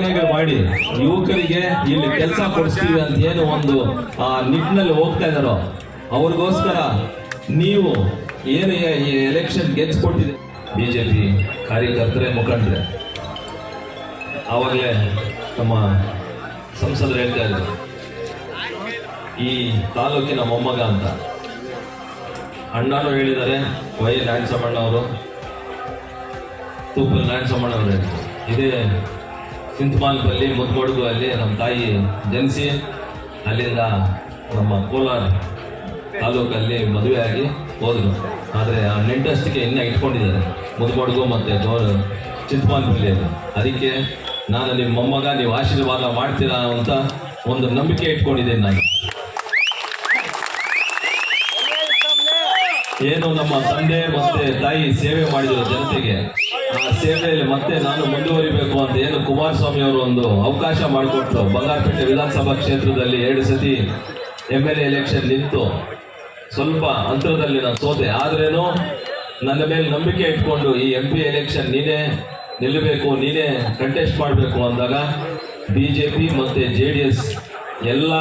ಕಾರ್ಯಕ್ರಮಗಳು ಮಾಡಿ. ಯುವಕರಿಗೆ ಇಲ್ಲಿ ಕೆಲಸ ಕೊಡಿಸ್ತೀವಿ ಅಂತ ಏನು ಒಂದು, ಆ, ನಿಟ್ಟಿನಲ್ಲಿ ಹೋಗ್ತಾ ಇದಾರೋ, ಅವ್ರಿಗೋಸ್ಕರ ನೀವು ಏನು ಈ- ಎಲೆಕ್ಷನ್ ಗೆದ್ಸ್ಕೊಟ್ಟಿದೆ ಬಿಜೆಪಿ ಕಾರ್ಯಕರ್ತರೇ, ಮುಖಂಡ್ರೆ, ಆವಾಗಲೇ ನಮ್ಮ ಸಂಸದರು ಹೇಳ್ತಾ ಇದ್ರು, ಈ ತಾಲೂಕಿನ ಮೊಮ್ಮಗ ಅಂತ. ಅಣ್ಣನೂ ಹೇಳಿದ್ದಾರೆ, ವೈ ನಾರಾಯಣಸಮಣ್ಣ ಅವರು ತೂಪಲ್ ನಾರಾಯಣಸಮಣ್ಣ ಅವರು ಇದೇ ಸಿಂತಮಾಲ್ಪಲ್ಲಿ ಮುದ್ಮಡುಗು ಅಲ್ಲಿ ನಮ್ಮ ತಾಯಿ ಜನಿಸಿ, ಅಲ್ಲಿಂದ ನಮ್ಮ ಕೋಲಾರ ತಾಲೂಕಲ್ಲಿ ಮದುವೆ ಆಗಿ ಹೋದರು. ಆದರೆ ಆ ನೆಂಟಸ್ಟಿಗೆ ಇನ್ನೂ ಇಟ್ಕೊಂಡಿದ್ದಾರೆ. ಮುದ್ಮಡುಗು ಮತ್ತು ಗೌರ ಚಿಂತಮಾಲ್ಪಲ್ಲಿಯಲ್ಲಿ ಅದಕ್ಕೆ ನಾನು ನಿಮ್ಮ ಮೊಮ್ಮಗ, ನೀವು ಆಶೀರ್ವಾದ ಮಾಡ್ತೀರಾ ಅಂತ ಒಂದು ನಂಬಿಕೆ ಇಟ್ಕೊಂಡಿದ್ದೇನೆ ನಾನು. ಏನು ನಮ್ಮ ತಂದೆ ಮತ್ತೆ ತಾಯಿ ಸೇವೆ ಮಾಡಿದ್ರು ಜನತೆಗೆ. ಆ ಸೇವೆಯಲ್ಲಿ ಮತ್ತೆ ನಾನು ಮುಂದುವರಿಬೇಕು ಅಂತ ಏನು ಕುಮಾರಸ್ವಾಮಿ ಅವರು ಒಂದು ಅವಕಾಶ ಮಾಡಿಕೊಟ್ಟು ಬಂಗಾರಪೇಟೆ ವಿಧಾನಸಭಾ ಕ್ಷೇತ್ರದಲ್ಲಿ ಎರಡು ಸತಿ ಎಂ ಎಲ್ ಎ ಎಲೆಕ್ಷನ್ ನಿಂತು ಸ್ವಲ್ಪ ಅಂತರದಲ್ಲಿ ನಾನು ಸೋತೆ. ಆದ್ರೇನು ನನ್ನ ಮೇಲೆ ನಂಬಿಕೆ ಇಟ್ಕೊಂಡು ಈ ಎಂ ಪಿ ಎಲೆಕ್ಷನ್ ನೀನೇ ನಿಲ್ಲಬೇಕು, ನೀನೇ ಕಂಟೆಸ್ಟ್ ಮಾಡಬೇಕು ಅಂದಾಗ ಬಿ ಜೆ ಪಿ ಮತ್ತು ಜೆ ಡಿ ಎಸ್ ಎಲ್ಲ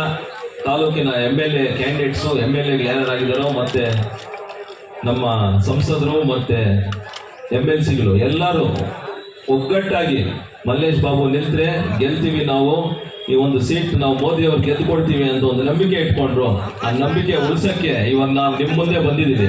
ತಾಲೂಕಿನ M L A candidates M L A ಯಾರಾಗಿದ್ದಾರೋ ಮತ್ತು ನಮ್ಮ ಸಂಸದರು ಮತ್ತೆ ಎಂ ಎಲ್ ಸಿಗಳು ಎಲ್ಲರೂ ಒಗ್ಗಟ್ಟಾಗಿ ಮಲ್ಲೇಶ್ ಬಾಬು ನಿಂತರೆ ಗೆಲ್ತೀವಿ ನಾವು. ಈ ಒಂದು ಸೀಟ್ ನಾವು ಮೋದಿ ಅವ್ರು ಅಂತ ಒಂದು ನಂಬಿಕೆ ಇಟ್ಕೊಂಡ್ರು. ಆ ನಂಬಿಕೆ ಉಳಿಸೋಕ್ಕೆ ಇವಾಗ ನಾವು ನಿಮ್ಮ ಮುಂದೆ ಬಂದಿದ್ದೀವಿ.